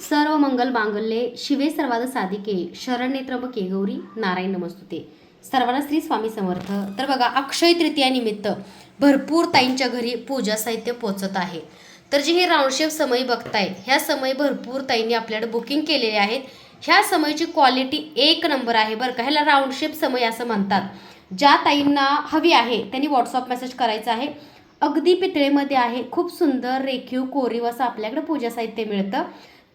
सर्व मंगल मांगल्ये शिवे सर्वाद साधिके शरण्ये त्र्यंबके गौरी नारायण नमस्तुते. सर्वांना श्री स्वामी समर्थ. तर बघा अक्षय तृतीयानिमित्त भरपूर ताईंच्या घरी पूजा साहित्य पोचत आहे. तर जे हे राऊंडशेप समय बघताय ह्या समय भरपूर ताईंनी आपल्याकडे बुकिंग केलेले आहेत. ह्या समयची क्वालिटी एक नंबर आहे बरं का. ह्याला राऊंडशेप समय असं म्हणतात. ज्या ताईंना हवी आहे त्यांनी व्हॉट्सअप मेसेज करायचा आहे. अगदी पितळेमध्ये आहे खूप सुंदर रेखीव कोरीव असं आपल्याकडे पूजा साहित्य मिळतं.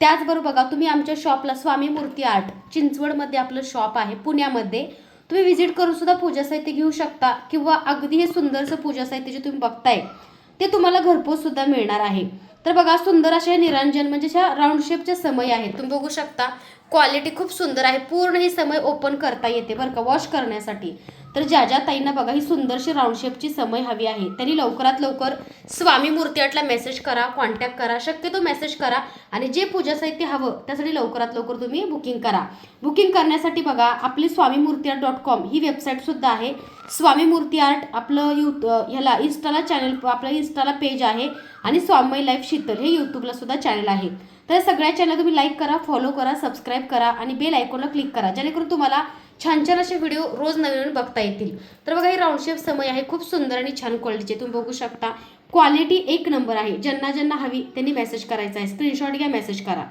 त्याचबरोबर बघा तुम्ही आमच्या शॉपला स्वामी मूर्ती आर्ट चिंचवडमध्ये आपलं शॉप आहे पुण्यामध्ये. तुम्ही व्हिजिट करून सुद्धा पूजा साहित्य घेऊ शकता किंवा अगदी हे सुंदरसं पूजा साहित्य जे तुम्ही बघताय ते तुम्हाला घरपोच सुद्धा मिळणार आहे. तर बघा सुंदर असे निरंजन म्हणजे ह्या राऊंड शेपचे समय आहेत. तुम्ही बघू शकता क्वालिटी खूप सुंदर आहे. पूर्ण ही समय ओपन करता येते बरं का वॉश करण्यासाठी. तर ज्या ज्या ताईंना बघा ही सुंदरशी राऊंड शेपची समय हवी आहे त्यांनी लवकरात लवकर स्वामी मूर्ती आर्टला मेसेज करा कॉन्टॅक्ट करा शक्यतो मेसेज करा आणि जे पूजा साहित्य हवं त्यासाठी लवकरात लवकर तुम्ही बुकिंग करा. बुकिंग करण्यासाठी बघा आपली Swami Murti art dot com ही वेबसाईटसुद्धा आहे. स्वामी मूर्ती आर्ट आपलं यू ह्याला इन्स्टाला चॅनल आपलं इन्स्टाला पेज आहे आणि स्वामी लाईफ शीतल हे यूट्यूबला सुद्धा चॅनल आहे. तर सगळ्या चॅनल तुम्ही लाईक करा फॉलो करा सबस्क्राईब करा आणि बेल आयकॉनला क्लिक करा जेणेकरून तुम्हाला छान छान असे व्हिडिओ रोज नवीन नवीन बघता येतील. तर बघा ही राऊंड शेप समय आहे खूप सुंदर आणि छान क्वालिटीचे तुम्ही बघू शकता क्वालिटी एक नंबर आहे. ज्यांना ज्यांना हवी त्यांनी मेसेज करायचा आहे. स्क्रीनशॉट घ्या मेसेज करा.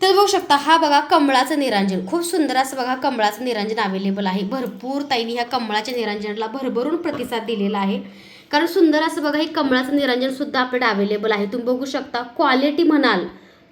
तर बघू शकता हा बघा कमळाचं निरांजन. खूप सुंदर असं बघा कमळाचं निरांजन अवेलेबल आहे. भरपूर ताईंनी ह्या कमळाच्या निरांजनाला भरभरून प्रतिसाद दिलेला आहे. कारण सुंदर असं बघा हे कमळाचं निरांजन सुद्धा आपल्याकडे अवेलेबल आहे. तुम्ही बघू शकता क्वालिटी म्हणाल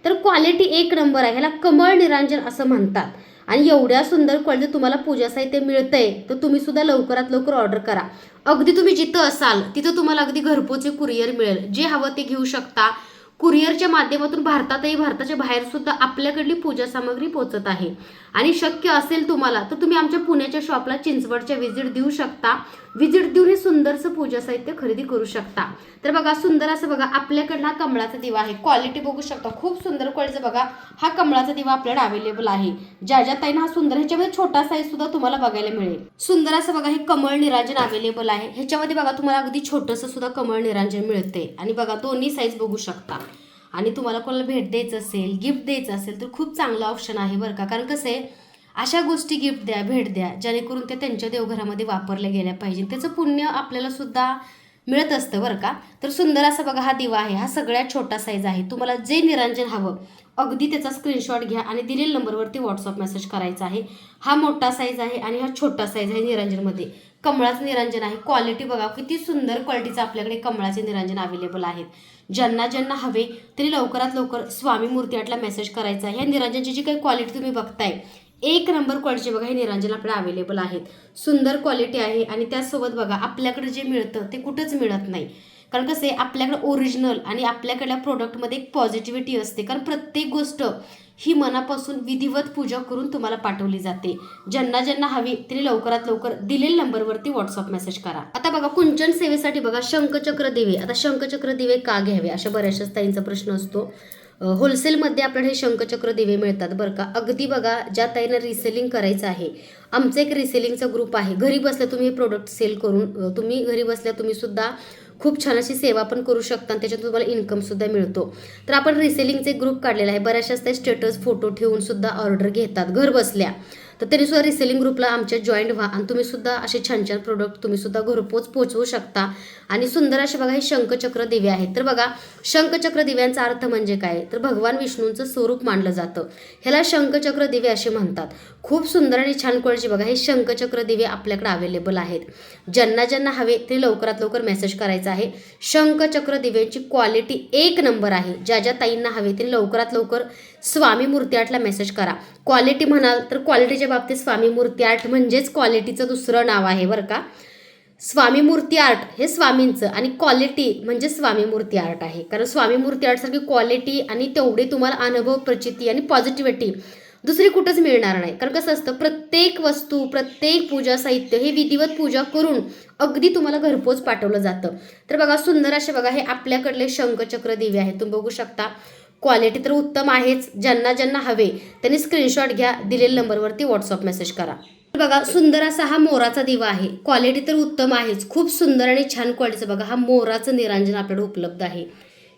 तर क्वालिटी एक नंबर आहे. ह्याला कमळ निरांजन असं म्हणतात. आणि एवढ्या सुंदर क्वालिटी तुम्हाला पूजा साहित्य मिळतंय तर तुम्ही सुद्धा लवकरात लवकर ऑर्डर करा. अगदी तुम्ही जिथं असाल तिथं तुम्हाला अगदी घरपोचे कुरिअर मिळेल. जे हवं ते घेऊ शकता. कुरिअरच्या माध्यमातून भारतातही भारताच्या बाहेर सुद्धा आपल्याकडली पूजा सामग्री पोचत आहे. आणि शक्य असेल तुम्हाला तर तुम्ही आमच्या पुण्याच्या शॉपला चिंचवडच्या व्हिजिट देऊ शकता. व्हिजिट देऊन हे सुंदरसं पूजा साहित्य खरेदी करू शकता. तर बघा सुंदर असं बघा आपल्याकडला हा कमळाचा दिवा आहे. क्वालिटी बघू शकता. खूप सुंदर क्वालिटीचा बघा हा कमळाचा दिवा आपल्याला अवेलेबल आहे. ज्या ज्या ताईंना हा सुंदर ह्याच्यामध्ये छोटा साईज सुद्धा तुम्हाला बघायला मिळेल. सुंदर असं बघा हे कमळ निरांजन अवेलेबल आहे. ह्याच्यामध्ये बघा तुम्हाला अगदी छोटंसं सुद्धा कमळ निरांजन मिळते. आणि बघा दोन्ही साईज बघू शकता. आणि तुम्हाला कोणाला भेट द्यायचं असेल गिफ्ट द्यायचं असेल तर खूप चांगलं ऑप्शन आहे बरं का. कारण कसं आहे अशा गोष्टी गिफ्ट द्या भेट द्या जेणेकरून ते त्यांच्या देवघरामध्ये वापरल्या गेल्या पाहिजे त्याचं पुण्य आपल्याला सुद्धा मिळत असतं बरं का. तर सुंदर असा बघा हा दिवा आहे हा सगळ्यात छोटा साईज आहे. तुम्हाला जे निरांजन हवं अगदी त्याचा स्क्रीनशॉट घ्या आणि दिलेल्या नंबरवरती व्हॉट्सअप मेसेज करायचा आहे. हा मोठा साईज आहे आणि हा छोटा साईज आहे निरांजनमध्ये. कमळाचं निरंजन आहे. क्वालिटी बघा किती सुंदर क्वालिटीचं आपल्याकडे कमळाचे निरंजन अवेलेबल आहेत. ज्यांना ज्यांना हवे तरी लवकरात लवकर स्वामी मूर्तीआटला मेसेज करायचा आहे. ह्या निरंजनची जी काही क्वालिटी तुम्ही बघताय एक नंबर क्वालिटीचे बघा हे निरांजन आपल्याला अवेलेबल आहेत. सुंदर क्वालिटी आहे आणि त्यासोबत बघा आपल्याकडे जे मिळतं ते कुठंच मिळत नाही. कारण कसं आहे आपल्याकडं ओरिजिनल आणि आपल्याकडल्या प्रोडक्टमध्ये एक पॉझिटिव्हिटी असते. कारण प्रत्येक गोष्ट ही मनापासून विधिवत पूजा करून तुम्हाला पाठवली जाते. ज्यांना ज्यांना हवी त्यांनी लवकरात लवकर दिलेल्या नंबरवरती व्हॉट्सअप मेसेज करा. आता बघा कुंचन सेवेसाठी बघा शंखचक्र दिवे. आता शंखचक्र दिवे का घ्यावे? अशा बऱ्याचशाच ताईंचा प्रश्न असतो. होलसेलमध्ये आपल्याला हे शंखचक्र दिवे मिळतात बरं का. अगदी बघा ज्या ताईनं रिसेलिंग करायचं आहे आमचं एक रिसेलिंगचा ग्रुप आहे. घरी बसल्या तुम्ही हे प्रोडक्ट सेल करून तुम्ही घरी बसल्या तुम्ही सुद्धा खूप छान अशी सेवा पण करू शकता आणि त्याच्यातून तुम्हाला इन्कमसुद्धा मिळतो. तर आपण रिसेलिंगचे ग्रुप काढलेला आहे. बऱ्याचशाच ते स्टेटस फोटो ठेवून सुद्धा ऑर्डर घेतात. घर बसल्या. तर तरी सुद्धा रिसेलिंग ग्रुपला आमच्या जॉईंट व्हा. आणि तुम्ही सुद्धा असे छान छान प्रोडक्ट तुम्ही सुद्धा घरपोच पोचवू शकता. आणि सुंदर असे बघा हे शंखचक्र दिवे आहेत. तर बघा शंखचक्र दिव्यांचा अर्थ म्हणजे काय? तर भगवान विष्णूंचं स्वरूप मानलं जातं. ह्याला शंखचक्र दिवे असे म्हणतात. खूप सुंदर आणि छान क्वालिटी बघा हे शंखचक्र दिवे आपल्याकडे अवेलेबल आहेत. ज्यांना ज्यांना हवे ते लवकरात लवकर मेसेज करायचा आहे. शंखचक्र दिव्यांची क्वालिटी एक नंबर आहे. ज्या ज्या ताईंना हवे ते लवकरात लवकर स्वामी मूर्ती आर्टला मेसेज करा. क्वालिटी म्हणाल तर क्वालिटीच्या बाबतीत स्वामी मूर्ती आर्ट म्हणजेच क्वालिटीचं दुसरं नाव आहे बरं का. स्वामी मूर्ती आर्ट हे स्वामींचं आणि क्वालिटी म्हणजे स्वामी मूर्ती आर्ट आहे. कारण स्वामी मूर्ती आर्टसारखी क्वालिटी आणि तेवढी तुम्हाला अनुभव प्रचिती आणि पॉझिटिव्हिटी दुसरी कुठंच मिळणार नाही. कारण कसं असतं प्रत्येक वस्तू प्रत्येक पूजा साहित्य हे विधिवत पूजा करून अगदी तुम्हाला घरपोच पाठवलं जातं. तर बघा सुंदर असे बघा हे आपल्याकडले शंखचक्र दिवे आहेत. तुम्ही बघू शकता. क्वालिटी तर उत्तम आहेच. ज्यांना ज्यांना हवे त्यांनी स्क्रीनशॉट घ्या दिलेल्या नंबरवरती व्हॉट्सअप मेसेज करा. तर बघा सुंदर असा हा मोराचा दिवा आहे. क्वालिटी तर उत्तम आहेच. खूप सुंदर आणि छान क्वालिटीचं बघा हा मोराचं निरांजन आपल्याकडे उपलब्ध आहे.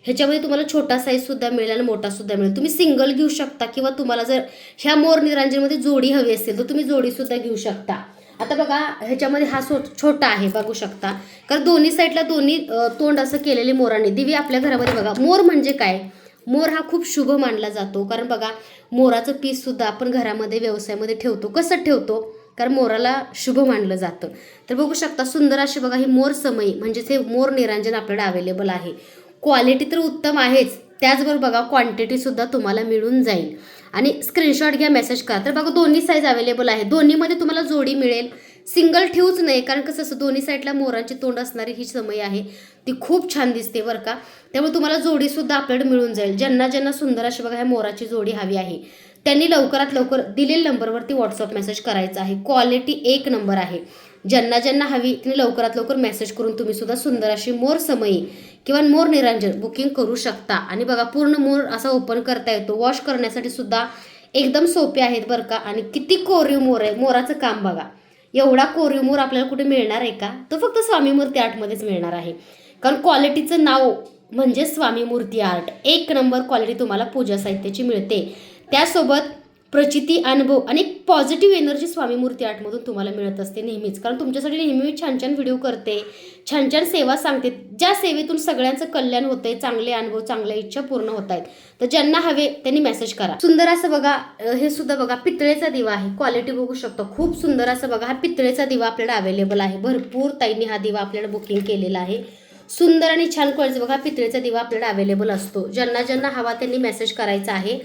ह्याच्यामध्ये तुम्हाला छोटा साईज सुद्धा मिळेल आणि मोठा सुद्धा मिळेल. तुम्ही सिंगल घेऊ शकता किंवा तुम्हाला जर ह्या मोर निरांजनमध्ये जोडी हवी असेल तर तुम्ही जोडी सुद्धा घेऊ शकता. आता बघा ह्याच्यामध्ये हा सो छोटा आहे बघू शकता. कारण दोन्ही साईडला दोन्ही तोंड असं केलेले मोराने. दिवी आपल्या घरामध्ये बघा मोर म्हणजे काय? मोर हा खूप शुभ मानला जातो. कारण बघा मोराचं पीस सुद्धा आपण घरामध्ये व्यवसायामध्ये ठेवतो. कसं ठेवतो? कारण मोराला शुभ मानलं जातं. तर बघू शकता सुंदर अशी बघा ही मोर समयी म्हणजेच हे मोर निरांजन आपल्याकडे अवेलेबल आहे. क्वालिटी तर उत्तम आहेच. त्याचबरोबर बघा क्वांटिटी सुद्धा तुम्हाला मिळून जाईल. आणि स्क्रीनशॉट घ्या मेसेज करा. तर बघा दोन्ही साईज अवेलेबल आहे. दोन्हीमध्ये तुम्हाला जोडी मिळेल. सिंगल ठेवूच नाही कारण कसं असं दोन्ही साईडला मोरांची तोंड असणारी ही समय आहे. ती खूप छान दिसते बरं का. त्यामुळे तुम्हाला जोडीसुद्धा आपल्याकडे मिळून जाईल. ज्यांना ज्यांना सुंदर अशी बघा ह्या मोराची जोडी हवी आहे त्यांनी लवकरात लवकर दिलेल्या नंबरवरती व्हॉट्सअप मेसेज करायचा आहे. क्वालिटी एक नंबर आहे. ज्यांना ज्यांना हवी त्यांनी लवकरात लवकर मेसेज करून तुम्ही सुद्धा सुंदर अशी मोर समयी किंवा मोर निरांजन बुकिंग करू शकता. आणि बघा पूर्ण मोर असा ओपन करता येतो. वॉश करण्यासाठी सुद्धा एकदम सोपे आहेत बरं का. आणि किती कोरीव मोर आहे. मोराचं काम बघा. एवढा कोरीव मोर आपल्याला कुठे मिळणार आहे का? तो फक्त स्वामी मूर्ती आर्टमध्येच मिळणार आहे. कारण क्वालिटीचं नाव म्हणजे स्वामी मूर्ती आर्ट एक नंबर क्वालिटी तुम्हाला पूजा साहित्याची मिळते. त्यासोबत प्रचिती अनुभव आणि पॉझिटिव्ह एनर्जी स्वामी मूर्ती आर्टमधून तुम्हाला मिळत असते नेहमीच. कारण तुमच्यासाठी नेहमी मी छान छान व्हिडिओ करते छान छान सेवा सांगते. ज्या सेवेतून सगळ्यांचं कल्याण होतंय चांगले अनुभव चांगल्या इच्छा पूर्ण होत आहेत. तर ज्यांना हवे त्यांनी मेसेज करा. सुंदर असं बघा हे सुद्धा बघा पितळेचा दिवा आहे. क्वालिटी बघू शकतो. खूप सुंदर असं बघा हा पितळेचा दिवा आपल्याला अवेलेबल आहे. भरपूर ताईंनी हा दिवा आपल्याला बुकिंग केलेला आहे. सुंदर आणि छान क्वालिटी बघा पितळेचा दिवा आपल्याला अवेलेबल असतो. ज्यांना ज्यांना हवा त्यांनी मेसेज करायचा आहे.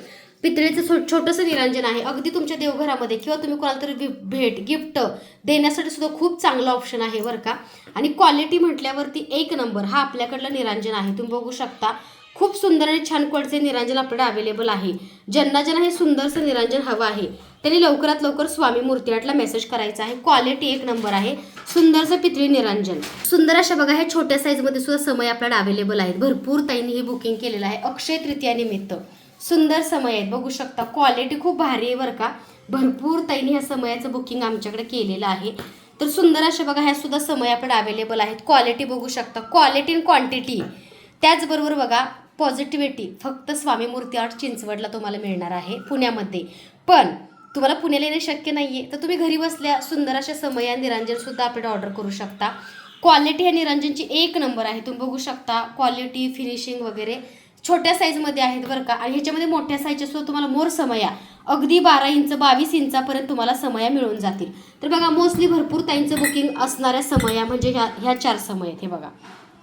पितळेचं छोटंसं निरांजन आहे. अगदी तुमच्या देवघरामध्ये किंवा तुम्ही कोणाला तरी भेट गिफ्ट देण्यासाठी सुद्धा खूप चांगला ऑप्शन आहे बरं का. आणि क्वालिटी म्हटल्यावरती एक नंबर हा आपल्याकडलं निरांजन आहे. तुम्ही बघू शकता खूप सुंदर आणि छान क्वालिटीचे निरांजन आपल्याकडे अवेलेबल आहे. ज्यांना ज्यांना हे सुंदरसं निरांजन हवं आहे त्यांनी लवकरात लवकर स्वामी मूर्तीआटला मेसेज करायचा आहे. क्वालिटी एक नंबर आहे. सुंदरसं पितळी निरांजन. सुंदर अशा बघा ह्या छोट्या साईजमध्ये सुद्धा समय आपल्याला अवेलेबल आहेत. भरपूर ताईंनी हे बुकिंग केलेलं आहे. अक्षय तृतीयानिमित्त सुंदर समय आहेत. बघू शकता क्वालिटी खूप भारी आहे बरं का. भरपूर ताईंनी ह्या समयाचं बुकिंग आमच्याकडे केलेलं आहे. तर सुंदर अशा बघा ह्या सुद्धा समय आपण अवेलेबल आहेत. क्वालिटी बघू शकता. क्वालिटी आणि क्वांटिटी त्याचबरोबर बघा पॉझिटिव्हिटी फक्त स्वामी मूर्ती आर्ट चिंचवडला तुम्हाला मिळणार आहे पुण्यामध्ये. पण तुम्हाला पुण्याला येणे शक्य नाही आहे तर तुम्ही घरी बसल्या सुंदर अशा समया निरांजनसुद्धा आपण ऑर्डर करू शकता. क्वालिटी ह्या निरांजनची एक नंबर आहे. तुम्ही बघू शकता क्वालिटी फिनिशिंग वगैरे. छोट्या साईजमध्ये आहेत बरं का. आणि ह्याच्यामध्ये मोठ्या साईजच्या सुद्धा तुम्हाला मोर समया अगदी बारा इंच बावीस इंचापर्यंत तुम्हाला समया मिळून जातील. तर बघा मोस्टली भरपूर ताईंचं बुकिंग असणाऱ्या समया म्हणजे ह्या ह्या चार समय आहेत. हे बघा.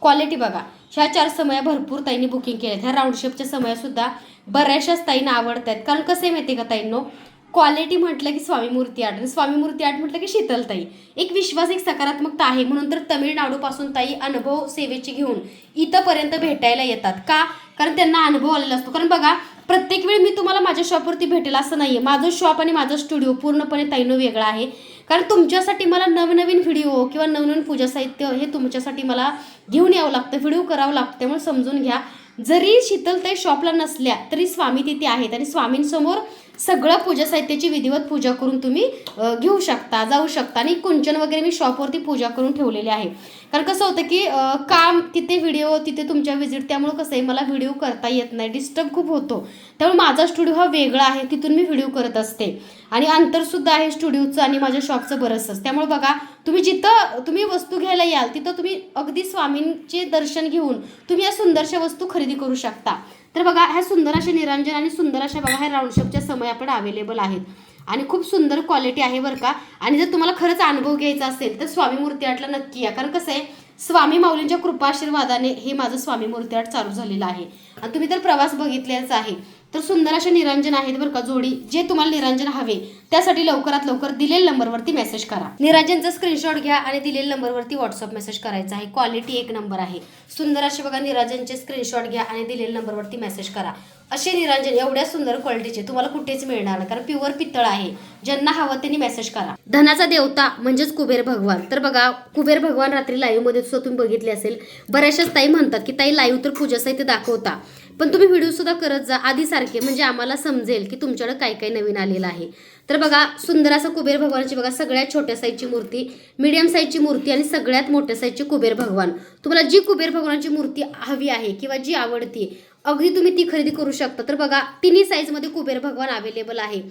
क्वालिटी बघा. ह्या चार समया भरपूर ताईंनी बुकिंग केल्या ह्या राऊंडशेपच्या समयासुद्धा बऱ्याचशाच ताईंना आवडत आहेत कारण कसं आहे माहिती आहे का ताईंनो? क्वालिटी म्हटलं की स्वामी मूर्ती आर्ट. आणि स्वामी मूर्ती आर्ट म्हटलं की शीतलताई एक विश्वास एक सकारात्मकता आहे. म्हणून तर तमिळनाडूपासून ताई अनुभव सेवेची घेऊन इथंपर्यंत भेटायला येतात. का? कारण त्यांना अनुभव आलेला असतो. कारण बघा प्रत्येक वेळी मी तुम्हाला माझ्या शॉपवरती भेटेल असं नाही आहे माझं शॉप आणि माझं स्टुडिओ पूर्णपणे ताईनं वेगळा आहे. कारण तुमच्यासाठी मला नवनवीन व्हिडिओ किंवा नवनवीन पूजा साहित्य हे तुमच्यासाठी मला घेऊन यावं लागतं व्हिडिओ करावं लागतं. त्यामुळे समजून घ्या. जरी शीतलताई शॉपला नसल्या तरी स्वामी तिथे आहेत आणि स्वामींसमोर सगळं पूजा साहित्याची विधिवत पूजा करून तुम्ही घेऊ शकता जाऊ शकता. आणि कुंचन वगैरे मी शॉपवरती पूजा करून ठेवलेली आहे. कारण कसं होतं की काम तिथे व्हिडिओ तिथे तुमच्या विजिट त्यामुळं कसं आहे मला व्हिडिओ करता येत नाही डिस्टर्ब खूप होतो. त्यामुळे माझा स्टुडिओ हा वेगळा आहे तिथून मी व्हिडिओ करत असते. आणि अंतरसुद्धा आहे स्टुडिओचं आणि माझ्या शॉपचं बरंचसंच त्यामुळे बघा तुम्ही जिथं तुम्ही वस्तू घ्यायला याल तिथं तुम्ही अगदी स्वामींचे दर्शन घेऊन तुम्ही या सुंदरशा वस्तू खरेदी करू शकता. तर बघा ह्या सुंदर अशा निरंजन आणि सुंदर अशा बघा ह्या राऊंडशेपच्या समय आपण अवेलेबल आहेत. आणि खूप सुंदर क्वालिटी आहे बरं का. आणि जर तुम्हाला खरंच अनुभव घ्यायचा असेल तर स्वामी मूर्ती आर्टला नक्की या. कारण कसं आहे स्वामी माऊलींच्या कृपाशीर्वादाने हे माझं स्वामी मूर्ती आर्ट चालू झालेलं आहे. आणि तुम्ही तर प्रवास बघितलेच आहे. तर सुंदर असे निरंजन आहेत बरं का जोडी जे तुम्हाला निरंजन हवे. त्यासाठी लवकरात लवकर दिलेल्या नंबरवरती मेसेज करा. निरंजनचा स्क्रीनशॉट घ्या आणि दिलेल्या नंबरवरती व्हॉट्सअप मेसेज करायचा आहे. क्वालिटी एक नंबर आहे. सुंदर असे बघा निरंजनचे स्क्रीनशॉट घ्या आणि दिलेल्या नंबरवरती मेसेज करा. असे निरंजन एवढ्या सुंदर क्वालिटीचे तुम्हाला कुठेच मिळणार नाही. कारण प्युअर पितळ आहे. ज्यांना हवं त्यांनी मेसेज करा. धनाचा देवता म्हणजेच कुबेर भगवान. तर बघा कुबेर भगवान रात्री लाईव्हमध्ये सुद्धा तुम्ही बघितले असेल. बऱ्याचशाच ताई म्हणतात की ताई लाईव्ह तर पूजा साहित्य दाखवता. पण तुम्ही व्हिडिओसुद्धा करत जा. आधीसारखे म्हणजे आम्हाला समजेल की तुमच्याकडे काय काय नवीन आलेलं आहे. तर बघा सुंदर असं कुबेर भगवानची बघा सगळ्यात छोट्या साईजची मूर्ती मिडियम साईजची मूर्ती आणि सगळ्यात मोठ्या साईजची कुबेर भगवान. तुम्हाला जी कुबेर भगवानची मूर्ती हवी आहे किंवा जी आवडती अगदी तुम्ही ती खरेदी करू शकता. तर बघा तिन्ही साईजमध्ये कुबेर भगवान अवेलेबल आहे.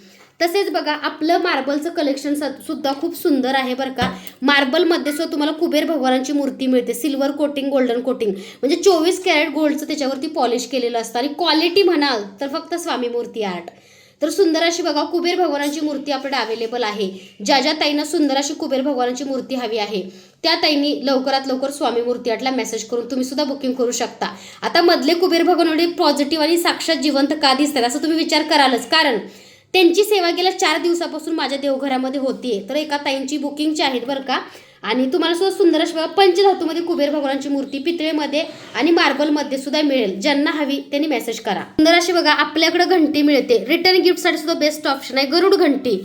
तसेच बघा आपलं मार्बलचं कलेक्शन सुद्धा खूप सुंदर आहे बरं का. मार्बलमध्ये सुद्धा तुम्हाला कुबेर भगवानांची मूर्ती मिळते. सिल्वर कोटिंग गोल्डन कोटिंग म्हणजे चोवीस कॅरेट गोल्डचं त्याच्यावरती पॉलिश केलेलं असतं. आणि क्वालिटी म्हणाल तर फक्त स्वामी मूर्ती आर्ट तर सुंदर अशी बघा कुबेर भगवानाची मूर्ती आपल्याकडे अवेलेबल आहे. ज्या ज्या ताईंना सुंदर अशी कुबेर भगवानाची मूर्ती हवी आहे त्या ताईंनी लवकरात लवकर स्वामी मूर्ती आटला मेसेज करून तुम्ही सुद्धा बुकिंग करू शकता. आता मधले कुबेर भगवान एवढे पॉझिटिव्ह आणि साक्षात जिवंत का दिसतात असं तुम्ही विचार करालच. कारण त्यांची सेवा गेल्या चार दिवसापासून माझ्या देवघरामध्ये होतीये. तर एका ताईंची बुकिंगची आहेत बरं का आणि तुम्हाला सुद्धा सुंदर अशा पंचधातूमध्ये कुबेर भगवानची मूर्ती पितळेमध्ये आणि मार्बलमध्ये सुद्धा मिळेल. ज्यांना हवी त्यांनी मेसेज करा. सुंदर अशी बघा आपल्याकडे घंटी मिळते. रिटर्न गिफ्टसाठी सुद्धा बेस्ट ऑप्शन आहे गरुड घंटी.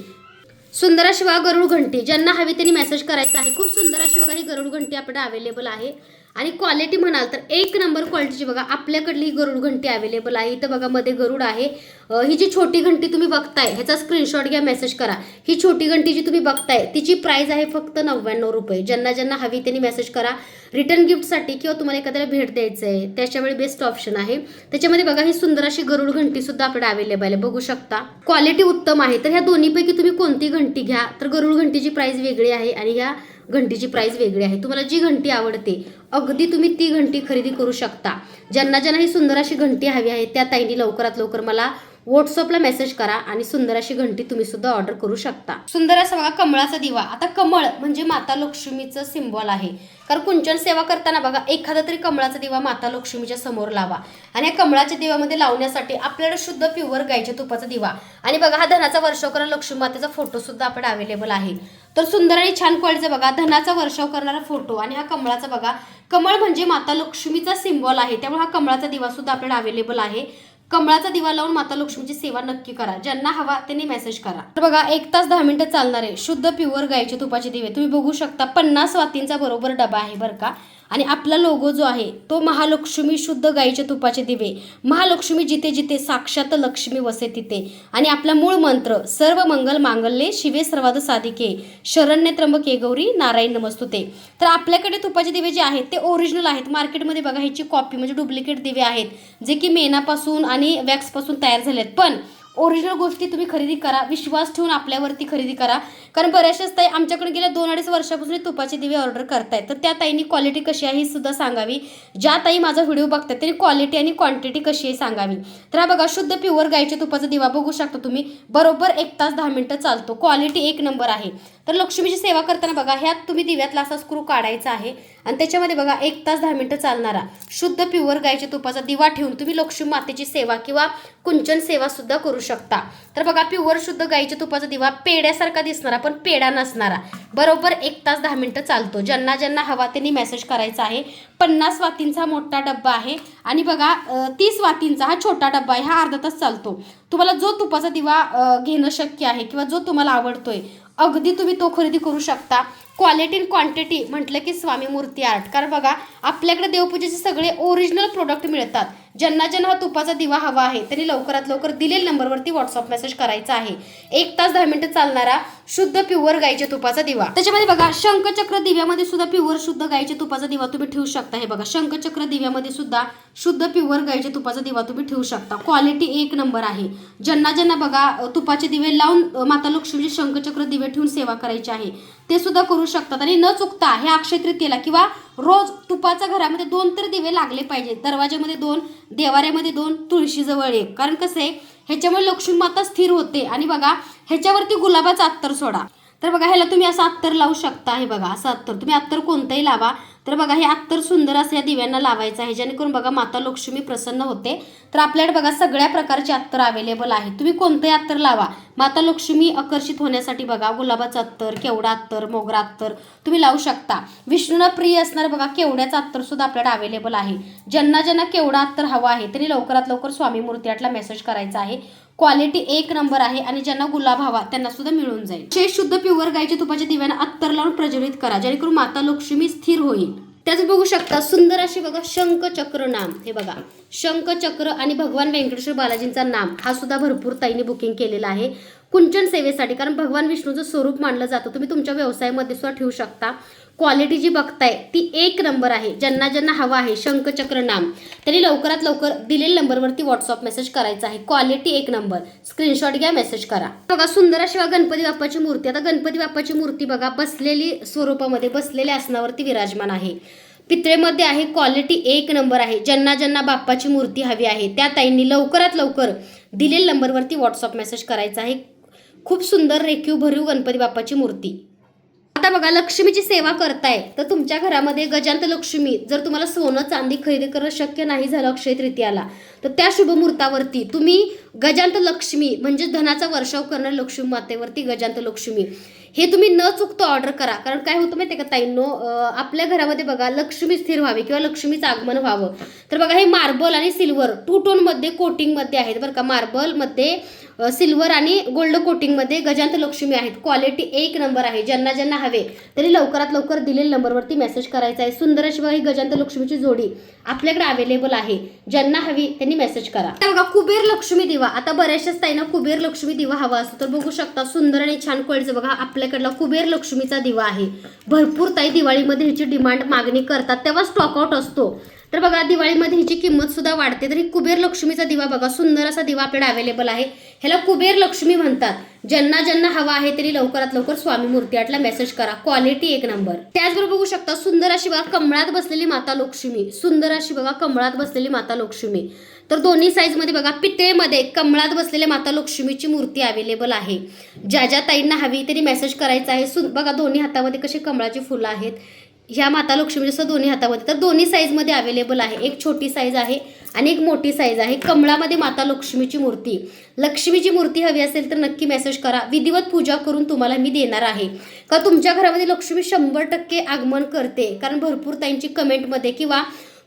सुंदर अशी बघा गरुड घंटी. ज्यांना हवी त्यांनी मेसेज करायचा आहे. खूप सुंदर अशी बघा ही गरुड घंटी आपल्याला अवेलेबल आहे. आणि क्वालिटी म्हणाल तर एक नंबर क्वालिटीची बघा आपल्याकडली ही गरुड घंटी अवेलेबल आहे. इथं बघा मध्ये गरुड आहे. ही जी छोटी घंटी तुम्ही बघताय ह्याचा स्क्रीनशॉट घ्या मेसेज करा. ही छोटी घंटी जी तुम्ही बघताय तिची प्राइस आहे फक्त नव्याण्णव रुपये. ज्यांना ज्यांना हवी त्यांनी मेसेज करा. रिटर्न गिफ्टसाठी किंवा तुम्हाला एखाद्याला भेट द्यायचं आहे त्याच्यावेळी बेस्ट ऑप्शन आहे. त्याच्यामध्ये बघा ही सुंदर अशी गरुड घंटी सुद्धा आपल्याला अवेलेबल आहे. बघू शकता. क्वालिटी उत्तम आहे. तर ह्या दोन्हीपैकी तुम्ही कोणती घंटी घ्या? तर गरुड घंटीची प्राइस वेगळी आहे आणि ह्या घंटीची प्राईस वेगळी आहे. तुम्हाला जी घंटी आवडते अगदी तुम्ही ती घंटी खरेदी करू शकता. ज्यांना ज्यांना ही सुंदर अशी घंटी हवी आहे त्या ताईंनी लवकरात लवकर मला व्हॉट्सअपला मेसेज करा आणि सुंदर अशी घंटी तुम्ही सुद्धा ऑर्डर करू शकता. सुंदर असा बघा कमळाचा दिवा. आता कमळ म्हणजे माता लक्ष्मीचं सिम्बॉल आहे. कारण कुंचन सेवा करताना बघा एखादा तरी कमळाचा दिवा माता लक्ष्मीच्या समोर लावा. आणि या कमळाच्या दिव्यामध्ये लावण्यासाठी आपल्याला शुद्ध प्युअर गायच्या तुपाचा दिवा. आणि बघा हा धनाचा वर्षाव करणारा लक्ष्मी मातेचा फोटो सुद्धा आपण अवेलेबल आहे. तर सुंदर आणि छान क्वालिटीचा बघा धनाचा वर्षाव करणारा फोटो आणि हा कमळाचा बघा. कमळ म्हणजे माता लक्ष्मीचा सिम्बॉल आहे. त्यामुळे हा कमळाचा दिवा सुद्धा आपल्याला अवेलेबल आहे. कमळाचा दिवा लावून माता लक्ष्मीची सेवा नक्की करा. ज्यांना हवा त्यांनी मेसेज करा. तर बघा एक तास दहा मिनिटं चालणारे शुद्ध प्युअर गायचे तुपाचे दिवे. तुम्ही बघू शकता पन्नास वातींचा बरोबर डबा आहे बरं का. आणि आपला लोगो जो आहे तो महालक्ष्मी शुद्ध गाईच्या तुपाचे दिवे. महालक्ष्मी जिथे जिथे साक्षात लक्ष्मी वसे तिथे. आणि आपला मूळ मंत्र सर्व मंगल मांगल्ये शिवे सर्वाद साधिके. शरण्य त्र्यंबके गौरी नारायण नमस्तुते. तर आपल्याकडे तुपाचे दिवे जे आहेत ते ओरिजिनल आहेत. मार्केटमध्ये बघा ह्याची कॉपी म्हणजे डुप्लिकेट दिवे आहेत जे की मेनापासून आणि वॅक्सपासून तयार झाले आहेत पण ओरिजिनल गोष्टी तुम्ही खरेदी करा. विश्वास ठेवून आपल्यावरती खरेदी करा. कारण बऱ्याचशाच ताई आमच्याकडे गेल्या दोन अडीच वर्षापासून तुपाचे दिवे ऑर्डर करतायत. तर त्या ताईंनी क्वालिटी कशी आहे ही सुद्धा सांगावी. ज्या ताई माझा व्हिडिओ बघतात त्यांनी क्वालिटी आणि क्वांटिटी कशी आहे सांगावी. तर हा बघा शुद्ध प्युअर गायच्या तुपाचा दिवा बघू शकता तुम्ही. बरोबर एक तास दहा मिनटं चालतो. क्वालिटी एक नंबर आहे. तर लक्ष्मीची सेवा करताना बघा ह्यात तुम्ही दिव्यातला असा स्क्रू काढायचा आहे आणि त्याच्यामध्ये बघा एक तास दहा मिनिटं चालणारा शुद्ध प्युअर गायच्या तुपाचा दिवा ठेवून तुम्ही लक्ष्मी मातेची सेवा किंवा कुंचन सेवा सुद्धा करू शकता. तर बघा प्युअर शुद्ध गाईच्या तुपाचा दिवा पेड्यासारखा दिसणारा पण पेढा नसणारा. बरोबर एक तास दहा मिनटं चालतो. ज्यांना ज्यांना हवा त्यांनी मेसेज करायचा आहे. पन्नास वातींचा मोठा डब्बा आहे. आणि बघा तीस वातींचा हा छोटा डब्बा आहे. हा अर्धा तास चालतो. तुम्हाला जो तुपाचा दिवा घेणं शक्य आहे किंवा जो तुम्हाला आवडतोय अगदी तुम्ही तो खरेदी करू शकता. क्वालिटी इन क्वांटिटी म्हटलं की स्वामी मूर्ती आर्ट कारण बघा आपल्याकडे देवपूजेचे सगळे ओरिजिनल प्रोडक्ट मिळतात. ज्यांना ज्यांना हा तुपाचा दिवा हवा आहे त्यांनी लवकरात लवकर दिलेल्या नंबरवरती व्हॉट्सअप मेसेज करायचा आहे. एक तास दहा मिनिटं चालणारा शुद्ध प्युअर गाईच्या तुपाचा दिवा. त्याच्यामध्ये बघा शंखचक्र दिव्यामध्ये सुद्धा प्युअर शुद्ध गाईच्या तुपाचा दिवा तुम्ही ठेवू शकता. हे बघा शंखचक्र दिव्यामध्ये सुद्धा शुद्ध प्युअर गाईच्या तुपाचा दिवा तुम्ही ठेवू शकता. क्वालिटी एक नंबर आहे. ज्यांना ज्यांना बघा तुपाचे दिवे लावून माता लक्ष्मीचे शंखचक्र दिवे ठेवून सेवा करायची आहे ते सुद्धा करू शकतात. आणि न चुकता हे अक्षय तृतीयेला किंवा रोज तुपाच्या घरामध्ये दोन तर दिवे लागले पाहिजे दरवाजामध्ये दोन देवाऱ्यामध्ये दोन तुळशीजवळ एक. कारण कसं आहे ह्याच्यामुळे लक्ष्मी माता स्थिर होते. आणि बघा ह्याच्यावरती गुलाबाचा अत्तर सोडा. तर बघा ह्याला तुम्ही असं अत्तर लावू शकता. हे बघा असं अत्तर. तुम्ही अत्तर कोणतंही लावा. तर बघा हे अत्तर सुंदर असं या दिव्यांना लावायचं आहे. जेणेकरून बघा माता लक्ष्मी प्रसन्न होते. तर आपल्याकडे बघा सगळ्या प्रकारचे अत्तर अवेलेबल आहे तुम्ही कोणतंही अत्तर लावा. माता लक्ष्मी आकर्षित होण्यासाठी बघा गुलाबाचं अत्तर केवडा अत्तर मोगरा अत्तर तुम्ही लावू शकता. विष्णूना प्रिय असणारं बघा केवड्याचं अत्तर सुद्धा आपल्याकडे अवेलेबल आहे. ज्यांना ज्यांना केवढा अत्तर हवा आहे त्यांनी लवकरात लवकर स्वामी मूर्ती आटला मेसेज करायचा आहे. क्वालिटी एक नंबर आहे आणि ज्यांना गुलाब हवा त्यांना सुद्धा मिळून जाईल. शेष शुद्ध प्युअर गायच्या तुपाच्या दिव्यानं अत्तर लावून प्रज्वलित करा जेणेकरून माता लक्ष्मी स्थिर होईल. त्याच बघू शकता सुंदर अशी बघा शंखचक्र नाम. हे बघा शंखचक्र आणि भगवान व्यंकटेश्वर बालाजींचा नाम. हा सुद्धा भरपूर ताईने बुकिंग केलेला आहे. कुंचन सेवेसाठी कारण भगवान विष्णूचं स्वरूप मानलं जातं. तुम्ही तुमच्या व्यवसायामध्ये सुद्धा ठेवू शकता. क्वालिटी जी बघताय ती एक नंबर आहे. ज्यांना ज्यांना हवा आहे शंखचक्र नाम. त्यांनी लवकरात लवकर दिलेल्या नंबरवरती व्हॉट्सअप मेसेज करायचा आहे. क्वालिटी एक नंबर स्क्रीनशॉट घ्या मेसेज करा. बघा सुंदर अशी गणपती बाप्पाची मूर्ती. आता गणपती बाप्पाची मूर्ती बघा बसलेली स्वरूपामध्ये बसलेल्या आसनावरती विराजमान आहे. पितळेमध्ये आहे क्वालिटी एक नंबर आहे. ज्यांना ज्यांना बाप्पाची मूर्ती हवी आहे त्या ताईंनी लवकरात लवकर दिलेल्या नंबरवरती व्हॉट्सअप मेसेज करायचा आहे. खूप सुंदर रेखीव भरीव गणपती बाप्पाची मूर्ती. आता बघा लक्ष्मीची सेवा करताय तर तुमच्या घरामध्ये गजांत लक्ष्मी जर तुम्हाला सोनं चांदी खरेदी करणं शक्य नाही झालं अक्षय तृतीयाला तर त्या शुभमुहूर्तावरती तुम्ही गजांत लक्ष्मी म्हणजे धनाचा वर्षाव करणार लक्ष्मी मातेवरती गजांत लक्ष्मी हे तुम्ही न चुकता ऑर्डर करा. कारण काय होतं माहिती आहे का ताईंनो आपल्या घरामध्ये बघा लक्ष्मी स्थिर व्हावी किंवा लक्ष्मीचं आगमन व्हावं. तर बघा हे मार्बल आणि सिल्वर टू टोनमध्ये कोटिंगमध्ये आहेत बरं का. मार्बलमध्ये सिल्वर आणि गोल्ड कोटिंगमध्ये गजांत लक्ष्मी आहेत. क्वालिटी एक नंबर आहे. ज्यांना ज्यांना हवे तरी लवकरात लवकर दिलेल्या नंबरवरती मेसेज करायचा आहे. सुंदर अशी ही गजांत लक्ष्मीची जोडी आपल्याकडे अवेलेबल आहे. ज्यांना हवी त्यांनी मेसेज करा. आता बघा कुबेर लक्ष्मी दिवा. आता बऱ्याचशाच ताईंना कुबेर लक्ष्मी दिवा हवा असतो. तर बघू शकता सुंदर आणि छान क्वालिटीचा बघा आपल्याकडला कुबेर लक्ष्मीचा दिवा आहे. भरपूर ताई दिवाळीमध्ये ह्याची डिमांड मागणी करतात. तेव्हा स्टॉकआउट असतो. तर बघा दिवाळीमध्ये ह्याची किंमत सुद्धा वाढते. तर ही कुबेर लक्ष्मीचा दिवा बघा सुंदर असा दिवा आपल्याला अवेलेबल आहे. ह्याला कुबेर लक्ष्मी म्हणतात. ज्यांना ज्यांना हवा आहे तरी लवकरात लवकर स्वामी मूर्ती आटला मेसेज करा. क्वालिटी एक नंबर त्याचबरोबर बघू शकता सुंदर अशी बघा कमळात बसलेली माता लक्ष्मी. सुंदर अशी बघा कमळात बसलेली माता लक्ष्मी. तर दोन्ही साईजमध्ये बघा पितळेमध्ये कमळात बसलेल्या माता लक्ष्मीची मूर्ती अवेलेबल आहे. ज्या ज्या ताईंना हवी तरी मेसेज करायचा आहे. सु बघा दोन्ही हातामध्ये कशी कमळाची फुलं आहेत. ह्या माता लक्ष्मी जसं दोन्ही हातामध्ये तर दोन्ही साईजमध्ये अवेलेबल आहे. एक छोटी साईज आहे आणि एक मोठी साईज आहे. कमळामध्ये माता लक्ष्मीची मूर्ती. लक्ष्मीची मूर्ती हवी असेल तर नक्की मेसेज करा. विधिवत पूजा करून तुम्हाला मी देणार आहे. का तुमच्या घरामध्ये लक्ष्मी शंभर टक्के आगमन करते? कारण भरपूर त्यांची कमेंटमध्ये किंवा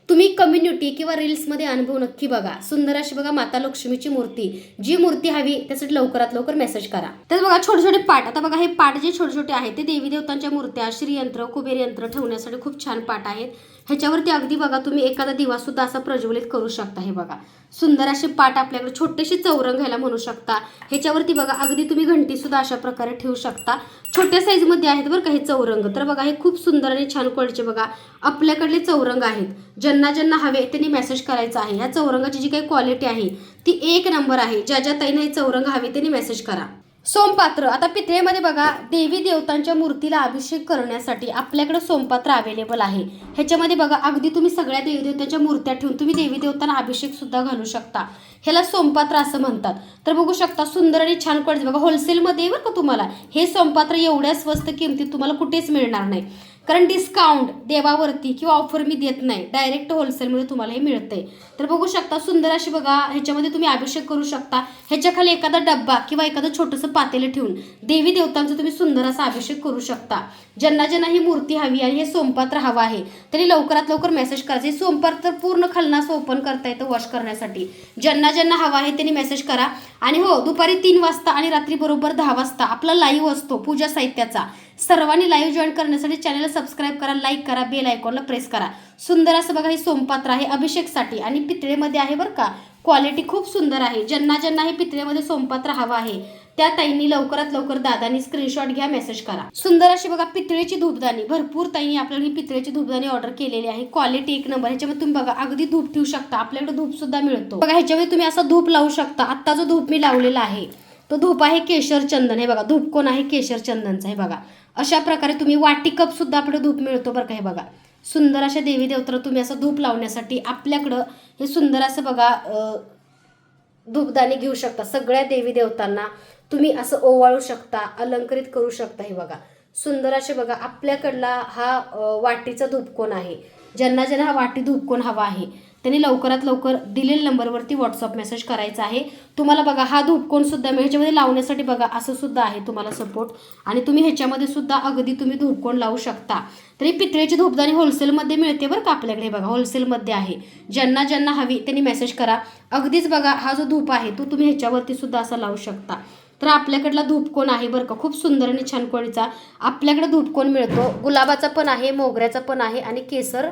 तुम्ही कम्युनिटी किंवा रील्समध्ये अनुभव नक्की बघा. सुंदर अशी बघा माता लक्ष्मीची मूर्ती. जी मूर्ती हवी त्यासाठी लवकरात लवकर मेसेज करा. तर बघा छोटे छोटे पाट आता बघा हे पाट जे छोटे छोटे आहेत ते देवी देवतांच्या मूर्त्या श्रीयंत्र कुबेर यंत्र ठेवण्यासाठी खूप छान पाट आहेत. ह्याच्यावरती अगदी बघा तुम्ही एखादा दिवा सुद्धा असा प्रज्वलित करू शकता हे बघा. सुंदर असे पाट आपल्याकडे छोटेसे चौरंग ह्याला म्हणू शकता. ह्याच्यावरती बघा अगदी तुम्ही घंटी सुद्धा अशा प्रकारे ठेवू शकता. छोट्या साईजमध्ये आहेत बरं का हे चौरंग. तर बघा हे खूप सुंदर आणि छान क्वालिटीचे बघा आपल्याकडले चौरंग आहेत. ज्यांना ज्यांना हवे त्यांनी मेसेज करायचा आहे. ह्या चौरंगाची जी काही क्वालिटी आहे ती एक नंबर आहे. ज्या ज्या ताईंना हे चौरंग हवे त्यांनी मेसेज करा. सोमपात्र. आता पितळेमध्ये बघा देवी देवतांच्या मूर्तीला अभिषेक करण्यासाठी आपल्याकडे सोमपात्र अवेलेबल आहे. ह्याच्यामध्ये बघा अगदी तुम्ही सगळ्या देवी देवतांच्या मूर्त्या ठेवून तुम्ही देवी देवतांना अभिषेक सुद्धा घालू शकता. ह्याला सोमपात्र असं म्हणतात. तर बघू शकता सुंदर आणि छान क्वालिटी बघा होलसेलमध्ये बरं का तुम्हाला. हे सोमपात्र एवढ्या स्वस्त किमतीत तुम्हाला कुठेच मिळणार नाही. कारण डिस्काउंट देवावरती किंवा ऑफर मी देत नाही. डायरेक्ट होलसेलमध्ये तुम्हाला हे मिळतंय. तर बघू शकता सुंदर अशी बघा ह्याच्यामध्ये तुम्ही अभिषेक करू शकता. ह्याच्याखाली एखादा डब्बा किंवा एखादं छोटंसं पातेलं ठेवून देवी देवतांचं तुम्ही सुंदर असा अभिषेक करू शकता. ज्यांना ज्यांना ही मूर्ती हवी आणि हे सोमपात्र हवं आहे तरी लवकरात लवकर मेसेज करायचं हे सोमपात्र पूर्ण खलनास ओपन करता येतं वॉश करण्यासाठी. ज्यांना ज्यांना हवा आहे त्यांनी मेसेज करा. आणि हो दुपारी तीन वाजता आणि रात्री बरोबर दहा वाजता आपला लाईव्ह असतो पूजा साहित्याचा. सर्वांनी लाईव्ह जॉईन करण्यासाठी चॅनलला सबस्क्राईब करा लाईक करा बेल आयकॉनला प्रेस करा. सुंदर असं बघा हे सोमपात्र आहे अभिषेकसाठी आणि पितळेमध्ये आहे बरं का. क्वालिटी खूप सुंदर आहे. ज्यांना ज्यांना हे पितळेमध्ये सोमपात्र हवं आहे त्या ताईंनी लवकरात लवकर दादानी स्क्रीनशॉट घ्या मेसेज करा. सुंदर अशी बघा पितळेची धूपदाणी. भरपूर ताईंनी आपल्याला ही पितळेची धूपदाणी ऑर्डर केलेली आहे. क्वालिटी एक नंबर ह्याच्यामध्ये तुम्ही बघा अगदी धूप ठेवू शकता. आपल्याकडे धूप सुद्धा मिळतो. बघा ह्याच्यामध्ये तुम्ही असा धूप लावू शकता. आत्ता जो धूप मी लावलेला आहे तो धूप आहे केशर चंदन हे बघा धूप कोण आहे? केशर चंदनचा हे बघा. अशा प्रकारे तुम्ही वाटी कप सुद्धा धूप मिळतो बरं का हे बघा. सुंदर अशा देवी देवताला तुम्ही असं धूप लावण्यासाठी आपल्याकडं हे सुंदर असं बघा धूपदाणी घेऊ शकता. सगळ्या देवी देवतांना तुम्ही असं ओवाळू शकता अलंकृत करू शकता हे बघा. सुंदर असे बघा आपल्याकडला हा वाटीचा धूपकोन आहे. ज्यांना ज्यांना हा वाटी धूपकोन हवा आहे त्यांनी लवकरात लवकर दिलेल्या नंबरवरती व्हॉट्सअप मेसेज करायचा आहे. तुम्हाला बघा हा धूपकोणसुद्धा मी ह्याच्यामध्ये लावण्यासाठी बघा असं सुद्धा आहे तुम्हाला सपोर्ट आणि तुम्ही ह्याच्यामध्ये सुद्धा अगदी तुम्ही धूपकोन लावू शकता. तरी पितळेची धूपदाणी होलसेलमध्ये मिळते बरं का आपल्याकडे. बघा होलसेलमध्ये आहे. ज्यांना ज्यांना हवी त्यांनी मेसेज करा. अगदीच बघा हा जो धूप आहे तो तुम्ही ह्याच्यावरती सुद्धा असा लावू शकता. तर आपल्याकडला धूपकोन आहे बरं का. खूप सुंदर आणि छान क्वालिटीचा आपल्याकडे धूपकोन मिळतो. गुलाबाचा पण आहे मोगऱ्याचा पण आहे आणि केसर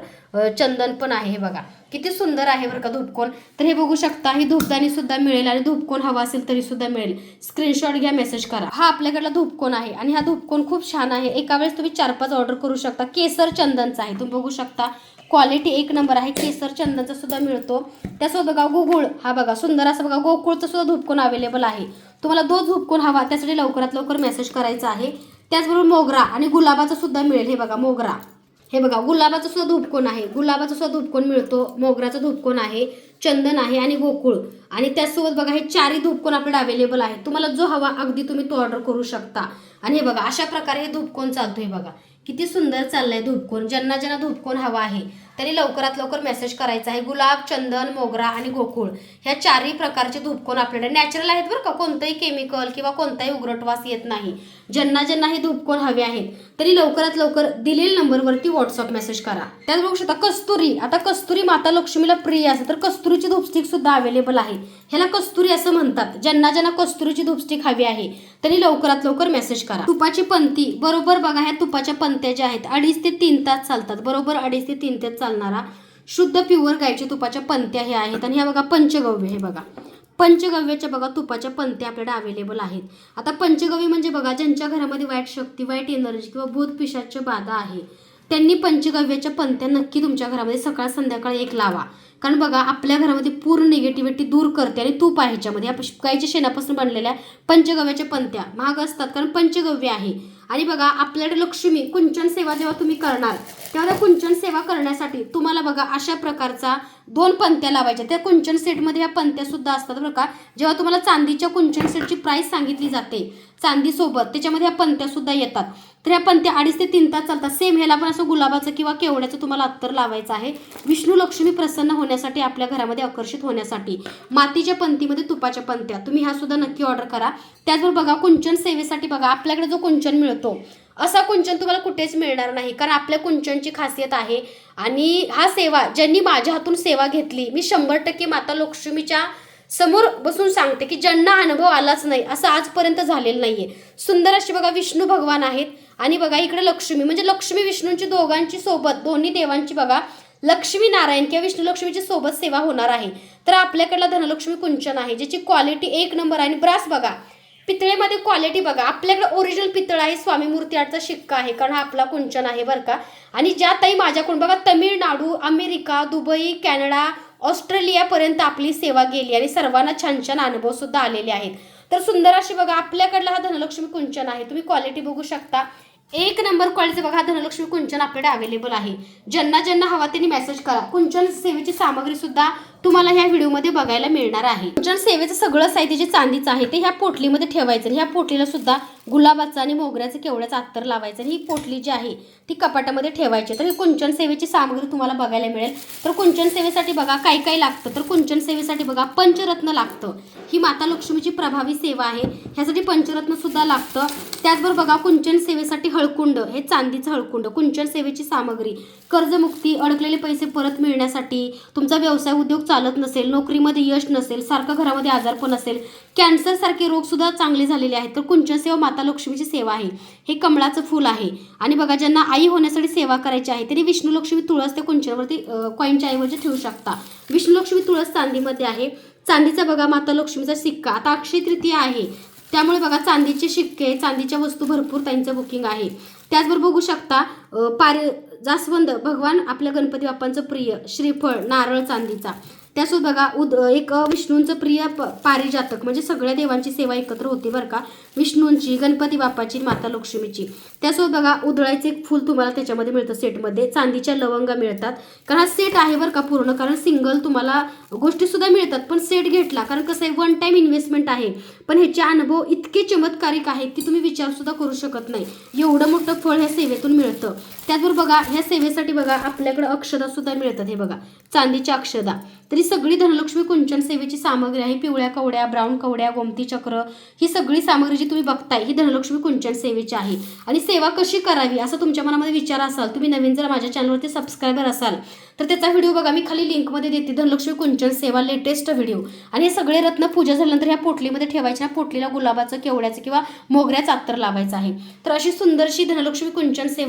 चंदन पण आहे हे बघा. किती सुंदर आहे बरं का धूपकोन तर हे बघू शकता ही धूपदाणी सुद्धा मिळेल आणि धूपकोन हवा असेल तरी सुद्धा मिळेल. स्क्रीनशॉट घ्या मेसेज करा. हा आपल्याकडला धूपकोन आहे आणि हा धूपकोन खूप छान आहे. एका वेळेस तुम्ही चार पाच ऑर्डर करू शकता. केसर चंदनचा आहे. तुम्ही बघू शकता क्वालिटी एक नंबर आहे. केसर चंदनचा सुद्धा मिळतो. त्यासोबत बघा गुगुळ हा बघा सुंदर असं बघा गोकुळचा सुद्धा धूपकोन अवेलेबल आहे. तुम्हाला दो धूपकोन हवा त्यासाठी लवकरात लवकर मेसेज करायचा आहे. त्याचबरोबर मोगरा आणि गुलाबाचा सुद्धा मिळेल. हे बघा मोगरा. हे बघा गुलाबाचा सुद्धा धूपकोन आहे. गुलाबाचा सुद्धा धूपकोन मिळतो. मोगराचा धूपकोन आहे. चंदन आहे आणि गोकुळ. आणि त्याचसोबत बघा हे चारही धूपकोन आपल्याला अवेलेबल आहे तुम्हाला जो हवा अगदी तुम्ही तो ऑर्डर करू शकता. आणि हे बघा अशा प्रकारे हे धूपकोन चालतो हे बघा. किती सुंदर चाललंय धूपकोन. ज्यांना ज्यांना धूपकोन हवा आहे. त्यांनी लवकरात लवकर मेसेज करायचा आहे. गुलाब चंदन मोगरा आणि गोकुळ. ह्या चारही प्रकारचे धुपकोन आपल्याकडे नॅचरल आहेत बरं का? कोणतंही केमिकल किंवा कोणताही उग्रटवास येत नाही. ज्यांना ज्यांना हे धूपकोन हवे आहेत तरी लवकरात लवकर दिलेल्या नंबरवरती व्हॉट्सअप मेसेज करा. त्यात बघू शकता कस्तुरी आता कस्तुरी माता लक्ष्मीला प्रिय असते तर कस्तुरीची धूपस्टिक सुद्धा अवेलेबल आहे. ह्याला कस्तुरी असं म्हणतात ज्यांना ज्यांना कस्तुरीची धूपस्टिक हवी आहे त्यांनी लवकरात लवकर मेसेज करा. तुपाची पंती बरोबर बघा ह्या तुपाच्या पंत्या ज्या आहेत अडीच ते तीन तास चालतात बरोबर अडीच ते तीन तास चालणारा शुद्ध प्युअर गायच्या तुपाच्या पंत्या हे आहेत आणि ह्या बघा पंचगव्य हे बघा. पंचगव्याच्या बघा तुपाच्या पंत्या आपल्याकडे अवेलेबल आहेत. आता पंचगव्य म्हणजे बघा ज्यांच्या घरामध्ये वाईट शक्ती वाईट एनर्जी किंवा भूत पिशाच्या बाधा आहे त्यांनी पंचगव्याच्या पंत्या नक्की तुमच्या घरामध्ये सकाळ संध्याकाळ एक लावा. कारण बघा आपल्या घरामध्ये पूर्ण निगेटिव्हिटी दूर करते आणि तूप आहे ह्याच्यामध्ये. या शेणापासून बनलेल्या पंचगव्याच्या पंत्या महाग असतात कारण पंचगव्य आहे. आणि बघा आपल्याकडे लक्ष्मी कुंचन सेवा जेव्हा तुम्ही करणार तेव्हा त्या कुंचन सेवा करण्यासाठी तुम्हाला बघा अशा प्रकारचा दोन पंत्या लावायच्या. त्या कुंचन सेटमध्ये या पंत्या सुद्धा असतात बरं का. जेव्हा तुम्हाला चांदीच्या कुंचन सेटची प्राईस सांगितली जाते चांदीसोबत त्याच्यामध्ये या पंत्या सुद्धा येतात. तर या पंत्या अडीच ते तीन तास चालतात. सेम ह्याला पण असं गुलाबाचं किंवा केवड्याचं तुम्हाला अत्तर लावायचं आहे. विष्णू लक्ष्मी प्रसन्न होण्यासाठी आपल्या घरामध्ये आकर्षित होण्यासाठी मातीच्या पंतीमध्ये तुपाच्या पंत्या तुम्ही ह्या सुद्धा नक्की ऑर्डर करा. त्याचबरोबर बघा कुंचन सेवेसाठी बघा आपल्याकडे जो कुंचन मिळतो असा कुंचन तुम्हाला कुठेच मिळणार नाही. कारण आपल्या कुंचनची खासियत आहे. आणि हा सेवा ज्यांनी माझ्या हातून सेवा घेतली मी शंभर टक्के माता लक्ष्मीच्या समोर बसून सांगते की ज्यांना अनुभव आलाच नाही असं आजपर्यंत झालेलं नाहीये. सुंदर अशी बघा विष्णू भगवान आहेत. आणि बघा इकडे लक्ष्मी म्हणजे लक्ष्मी विष्णूंची दोघांची सोबत दोन्ही देवांची बघा लक्ष्मी नारायण किंवा विष्णू लक्ष्मीची सोबत सेवा होणार आहे. तर आपल्याकडला धनलक्ष्मी कुंचन आहे ज्याची क्वालिटी एक नंबर आहे. आणि ब्रास बघा पितळेमध्ये क्वालिटी बघा. आपल्याकडे ओरिजिनल पितळ आहे स्वामी मूर्ती आर्टचा शिक्का आहे कारण हा आपला कुंचन आहे बरं का. आणि ज्या ताई माझ्याकडून बघा तमिळनाडू अमेरिका दुबई कॅनडा ऑस्ट्रेलियापर्यंत आपली सेवा गेली आणि सर्वांना छान छान अनुभव सुद्धा आलेले आहेत. तर सुंदर अशी बघा आपल्याकडला हा धनलक्ष्मी कुंचन आहे. तुम्ही क्वालिटी बघू शकता. एक नंबर क्वालिटी बघा हा धनलक्ष्मी कुंचन आपल्याकडे अवेलेबल आहे. ज्यांना ज्यांना हवा त्यांनी मेसेज करा. कुंचन सेवेची सामग्री सुद्धा तुम्हाला ह्या व्हिडिओमध्ये बघायला मिळणार आहे. कुंचन सेवेचं सगळं साहित्य जे चांदीचं आहे ते ह्या पोटलीमध्ये ठेवायचं. आणि ह्या पोटलीला सुद्धा गुलाबाचं आणि मोगऱ्याचं केवढ्याचं अत्तर लावायचं. आणि ही पोटली जी आहे ती कपाटामध्ये ठेवायची तर ही कुंचन सेवेची सामग्री तुम्हाला बघायला मिळेल. तर कुंचन सेवेसाठी बघा काय काय लागतं? तर कुंचन सेवेसाठी बघा पंचरत्न लागतं. ही माता लक्ष्मीची प्रभावी सेवा आहे. ह्यासाठी पंचरत्नसुद्धा लागतं. त्याचबरोबर बघा कुंचन सेवेसाठी हळकुंड. हे चांदीचं हळकुंड. कुंचन सेवेची सामग्री. कर्जमुक्ती अडकलेले पैसे परत मिळण्यासाठी तुमचा व्यवसाय उद्योग चालत नसेल नोकरीमध्ये यश नसेल सारखं घरामध्ये आजारपण असेल कॅन्सर सारखे रोग सुद्धा चांगले झालेले आहेत तर कुंचन सेवा माता लक्ष्मीची सेवा आहे. हे कमळाचं फूल आहे. आणि बघा ज्यांना आई होण्यासाठी सेवा करायची आहे तरी विष्णू लक्ष्मी तुळस त्या कुंचनवरती कॉईनच्या ऐवजी ठेवू शकता. विष्णू लक्ष्मी तुळस चांदीमध्ये आहे. चांदीचा बघा माता लक्ष्मीचा सिक्का. आता अक्षय तृतीया आहे. त्यामुळे बघा चांदीचे शिक्के चांदीच्या वस्तू भरपूर त्यांचं बुकिंग आहे. त्याचबरोबर बघू शकता पार जास्वंद भगवान आपल्या गणपती बाप्पांचं प्रिय श्रीफळ नारळ चांदीचा. त्यासोबत बघा उद एक विष्णूंचं प्रिय प पारिजातक म्हणजे सगळ्या देवांची सेवा एकत्र होती बरं का. विष्णूंची गणपती बाप्पाची माता लक्ष्मीची. त्यासोबत बघा उदळायचं एक फूल तुम्हाला त्याच्यामध्ये मिळतं सेटमध्ये. चांदीच्या लवंगा मिळतात. कारण हा सेट आहे बरं का पूर्ण. कारण सिंगल तुम्हाला गोष्टीसुद्धा मिळतात पण सेट घेतला. कारण कसं आहे वन टाईम इन्व्हेस्टमेंट आहे. पण ह्याचे अनुभव इतके चमत्कारिक आहेत की तुम्ही विचारसुद्धा करू शकत नाही. एवढं मोठं फळ ह्या सेवेतून मिळतं. त्याचबरोबर बघा ह्या सेवेसाठी बघा आपल्याकडे अक्षदासुद्धा मिळतात हे बघा. चांदीच्या अक्षदा. तरी सगळी धनलक्ष्मी कुंचन सेवेची सामग्री आहे. पिवळ्या कवड्या ब्राऊन कवड्या गोमती चक्र ही सगळी सामग्री जी तुम्ही बघताय ही धनलक्ष्मी कुंचन सेवेची आहे. आणि सेवा कशी करावी असं तुमच्या मनामध्ये विचार असाल तुम्ही नवीन जर माझ्या चॅनलवरती सबस्क्रायबर असाल तर त्याचा व्हिडिओ बघा. मी खाली लिंकमध्ये देते धनलक्ष्मी कुंचन सेवा लेटेस्ट व्हिडिओ आणि हे सगळे रत्न पूजा झाल्यानंतर ह्या पोटलीमध्ये ठेवायचे ह्या पोटलीला गुलाबाचं केवड्याचं किंवा मोगऱ्याचं अत्तर लावायचं आहे. तर अशी सुंदरशी धनलक्ष्मी कुंचन सेवा